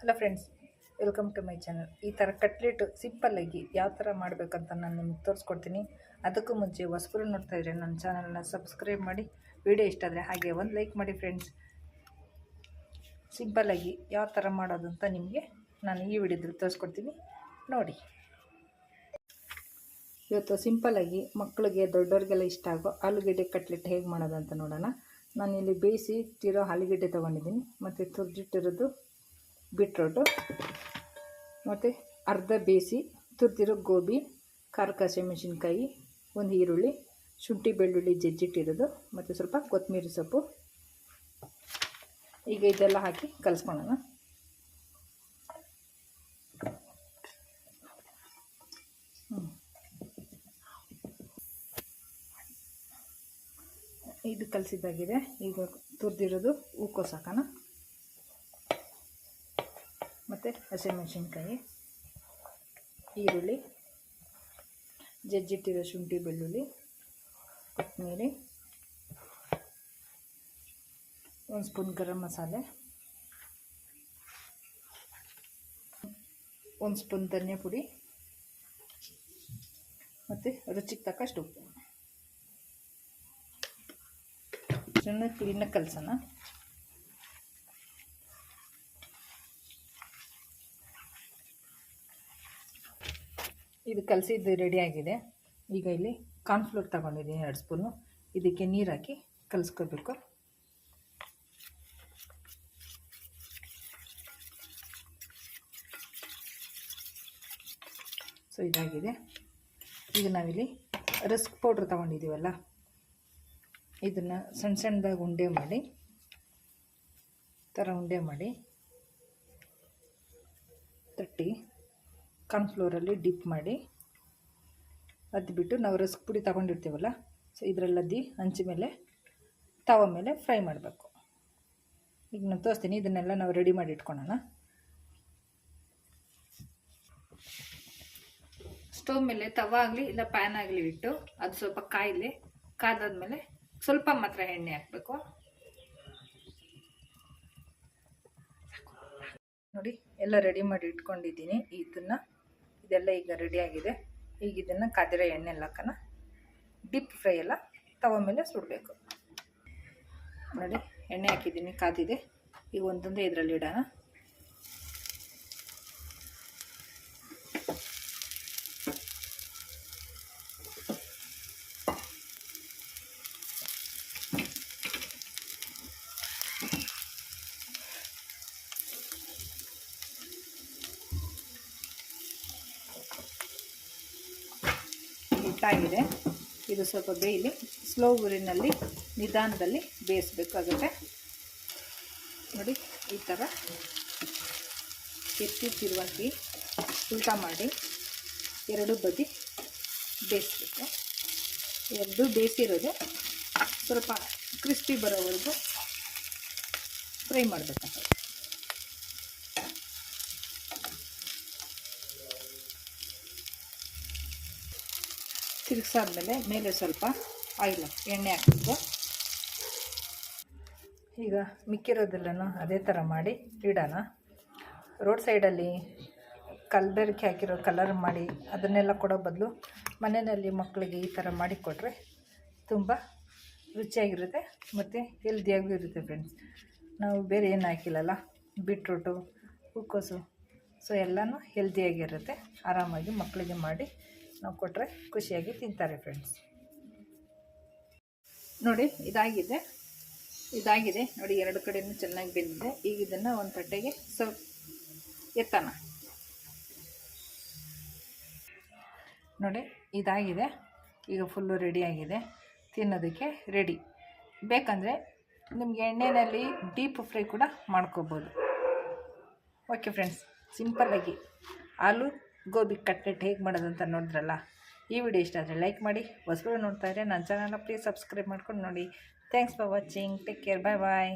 Hello friends welcome to my channel ಈ ಥರ cutlet ಸಿಂಪಲ್ಲಾಗಿ ಯಾವ ಥರ ಮಾಡಬೇಕಂತ ನಾನು ನಿಮ್ಗೆ ತೋರಿಸ್ಕೊಡ್ತೀನಿ. ಅದಕ್ಕೂ ಮುಂಚೆ ಹೊಸಬರು ನೋಡ್ತಾ ಇದ್ರೆ ನನ್ನ ಚಾನಲ್ನ ಸಬ್ಸ್ಕ್ರೈಬ್ ಮಾಡಿ ವಿಡಿಯೋ ಇಷ್ಟ ಆದರೆ ಹಾಗೆ ಒಂದು ಲೈಕ್ ಮಾಡಿ ಫ್ರೆಂಡ್ಸ್ ಸಿಂಪಲ್ಲಾಗಿ ಯಾವ ಥರ ಮಾಡೋದು ಅಂತ ನಿಮಗೆ ನಾನು ಈ ವಿಡಿಯೋದಲ್ಲಿ ತೋರಿಸ್ಕೊಡ್ತೀನಿ. ನೋಡಿ. ಇವತ್ತು ಸಿಂಪಲ್ಲಾಗಿ ಮಕ್ಕಳಿಗೆ ದೊಡ್ಡವ್ರಿಗೆಲ್ಲ ಇಷ್ಟ ಆಗೋ ಆಲೂಗಡ್ಡೆ ಕಟ್ಲೆಟ್ ಹೇಗೆ ಮಾಡೋದಂತ ನೋಡೋಣ. ನಾನಿಲ್ಲಿ ಬೇಯಿಸಿ ಇಟ್ಟಿರೋ ಆಲೂಗಡ್ಡೆ ತೊಗೊಂಡಿದ್ದೀನಿ. ಮತ್ತು ತುರ್ದಿಟ್ಟಿರೋದು ಬೀಟ್ರೋಟು. ಮತ್ತು ಅರ್ಧ ಬೇಯಿಸಿ ತುರ್ತಿರೋ ಗೋಬಿ ಖಾರ ಮೆಣಸಿನ್ಕಾಯಿ, ಒಂದು ಈರುಳ್ಳಿ, ಶುಂಠಿ ಬೆಳ್ಳುಳ್ಳಿ ಜಜ್ಜಿಟ್ಟಿರೋದು, ಮತ್ತು ಸ್ವಲ್ಪ ಕೊತ್ತಂಬರಿ ಸೊಪ್ಪು. ಈಗ ಇದೆಲ್ಲ ಹಾಕಿ ಕಲಿಸ್ಕೊಳ್ಳೋಣ. ಇದು ಕಲಸಿದ್ದಾಗಿದೆ. ಈಗ ತುರಿದಿರೋದು ಹೂಕೋಸು ಹಾಕೋಣ. ಮತ್ತು ಹಸಿಮೆಣಸಿನ್ಕಾಯಿ, ಈರುಳ್ಳಿ, ಜಜ್ಜಿಟ್ಟಿರೋ ಶುಂಠಿ ಬೆಳ್ಳುಳ್ಳಿ, ಕೊತ್ತಂಬರಿ, ಒಂದು ಸ್ಪೂನ್ ಗರಂ ಮಸಾಲೆ, ಒಂದು ಸ್ಪೂನ್ ಧನಿಯಾ ಪುಡಿ ಮತ್ತು ರುಚಿಗೆ ತಕ್ಕಷ್ಟು ಉಪ್ಪು. ಚೆನ್ನಾಗಿ ಕ್ಲೀನಾಗಿ ಕಲಸೋಣ. ಇದು ಕಲಸಿದ್ದು ರೆಡಿಯಾಗಿದೆ ಈಗ ಇಲ್ಲಿ ಕಾರ್ನ್ಫ್ಲೋರ್ ತಗೊಂಡಿದ್ದೀನಿ ಎರಡು ಸ್ಪೂನು ಇದಕ್ಕೆ ನೀರು ಹಾಕಿ ಕಲಿಸ್ಕೋಬೇಕು. ಸೊ ಇದಾಗಿದೆ. ಈಗ ನಾವಿಲ್ಲಿ ರಸ್ಕ್ ಪೌಡ್ರ್ ತೊಗೊಂಡಿದ್ದೀವಲ್ಲ, ಇದನ್ನು ಸಣ್ಣ ಸಣ್ಣದಾಗಿ ಉಂಡೆ ಮಾಡಿ ಥರ ಉಂಡೆ ಮಾಡಿ ತಟ್ಟಿ ಕಾರ್ನ್ಫ್ಲೋರಲ್ಲಿ ಡಿಪ್ ಮಾಡಿ ಅದ್ಬಿಟ್ಟು ನಾವು ರಸ್ಕ್ ಪುಡಿ ತಗೊಂಡಿರ್ತೀವಲ್ಲ, ಸೊ ಇದರಲ್ಲದ್ದಿ ಹಂಚಿ ಮೇಲೆ ತವ ಮೇಲೆ ಫ್ರೈ ಮಾಡಬೇಕು. ಈಗ ನಾನು ತೋರಿಸ್ತೀನಿ, ಇದನ್ನೆಲ್ಲ ನಾವು ರೆಡಿ ಮಾಡಿ ಇಟ್ಕೊಳ್ಳೋಣ ಸ್ಟೋವ್ ಮೇಲೆ ತವ ಆಗಲಿ ಇಲ್ಲ ಪ್ಯಾನ್ ಆಗಲಿ ಇಟ್ಟು ಅದು ಸ್ವಲ್ಪ ಕಾಯಿಲೆ ಕಾದಾದ್ಮೇಲೆ ಸ್ವಲ್ಪ ಮಾತ್ರ ಎಣ್ಣೆ ಹಾಕಬೇಕು. ನೋಡಿ, ಎಲ್ಲ ರೆಡಿ ಮಾಡಿ ಇಟ್ಕೊಂಡಿದ್ದೀನಿ, ಇದನ್ನು. ಇದೆಲ್ಲ ಈಗ ರೆಡಿಯಾಗಿದೆ ಈಗ ಇದನ್ನು ಕಾದಿರೋ ಎಣ್ಣೆ ಲಕ್ಕನ ಡಿಪ್ ಫ್ರೈ ಎಲ್ಲ ತವ ಮೇಲೆ ಸುಡಬೇಕು. ನೋಡಿ, ಎಣ್ಣೆ ಹಾಕಿದ್ದೀನಿ ಕಾದಿದೆ ಈಗ ಒಂದೊಂದೇ ಇದರಲ್ಲಿ ಇಡೋಣ. ಹಿಟ್ಟಾಗಿದೆ ಇದು ಸ್ವಲ್ಪ ಬೇಯಲಿ. ಸ್ಲೋ ಊರಿನಲ್ಲಿ ನಿಧಾನದಲ್ಲಿ ಬೇಯಿಸಬೇಕಾಗುತ್ತೆ. ನೋಡಿ, ಈ ಥರ ಎತ್ತಿ ತಿರುವಾಗಿ ಉಲ್ಟ ಮಾಡಿ ಎರಡು ಬದಿ ಬೇಯಿಸ್ಬೇಕು. ಎರಡು ಬೇಯಿಸಿರೋದು ಸ್ವಲ್ಪ ಕ್ರಿಸ್ಪಿ ಬರೋವರೆಗೂ ಫ್ರೈ ಮಾಡಬೇಕಾಗುತ್ತೆ. ತಿರುಗಿಸಾದ್ಮೇಲೆ ಮೇಲೆ ಸ್ವಲ್ಪ ಆಯಿಲ್ ಎಣ್ಣೆ ಹಾಕಬೇಕು ಈಗ ಮಿಕ್ಕಿರೋದೆಲ್ಲನೂ ಅದೇ ಥರ ಮಾಡಿ ಇಡೋಣ. ರೋಡ್ ಸೈಡಲ್ಲಿ ಕಲಬೆರಕೆ ಹಾಕಿರೋ ಕಲರ್ ಮಾಡಿ ಅದನ್ನೆಲ್ಲ ಕೊಡೋ ಬದಲು ಮನೆಯಲ್ಲಿ ಮಕ್ಕಳಿಗೆ ಈ ಥರ ಮಾಡಿಕೊಟ್ರೆ ತುಂಬ ರುಚಿಯಾಗಿರುತ್ತೆ ಮತ್ತು ಹೆಲ್ದಿಯಾಗೂ ಇರುತ್ತೆ ಫ್ರೆಂಡ್ಸ್. ನಾವು ಬೇರೆ ಏನು ಹಾಕಿಲ್ಲಲ್ಲ, ಬೀಟ್ರೂಟು ಹೂಕೋಸು ಸೊ ಎಲ್ಲನೂ ಹೆಲ್ದಿಯಾಗಿರುತ್ತೆ. ಆರಾಮಾಗಿ ಮಕ್ಕಳಿಗೆ ಮಾಡಿ ನಾವು ಕೊಟ್ಟರೆ ಖುಷಿಯಾಗಿ ತಿಂತಾರೆ ಫ್ರೆಂಡ್ಸ್ ನೋಡಿ, ಇದಾಗಿದೆ. ಇದಾಗಿದೆ. ನೋಡಿ, ಎರಡು ಕಡೆಯೂ ಚೆನ್ನಾಗಿ ಬೆಂದಿದೆ. ಈಗ ಇದನ್ನು ಒಂದು ತಟ್ಟೆಗೆ ಸ್ವಲ್ಪ ಎತ್ತೋಣ. ನೋಡಿ, ಇದಾಗಿದೆ. ಈಗ ಫುಲ್ಲು ರೆಡಿಯಾಗಿದೆ ತಿನ್ನೋದಕ್ಕೆ ರೆಡಿ ಬೇಕಂದರೆ ನಿಮಗೆ ಎಣ್ಣೆಯಲ್ಲಿ ಡೀಪ್ ಫ್ರೈ ಕೂಡ ಮಾಡ್ಕೋಬೋದು. ಓಕೆ ಫ್ರೆಂಡ್ಸ್ ಸಿಂಪಲ್ಲಾಗಿ ಆಲೂ ಗೋಬಿ ಕಟ್ಲೆಟ್ ಹೇಗೆ ಮಾಡೋದಂತ ನೋಡಿದ್ರಲ್ಲ? ಈ ವಿಡಿಯೋ ಇಷ್ಟ ಆದರೆ ಲೈಕ್ ಮಾಡಿ ಹೊಸಗಳು ನೋಡ್ತಾ ಇದ್ರೆ ನನ್ನ ಚಾನಲ್ನ ಪ್ಲೀಸ್ ಸಬ್ಸ್ಕ್ರೈಬ್ ಮಾಡ್ಕೊಂಡು ನೋಡಿ. Thanks for watching take care bye bye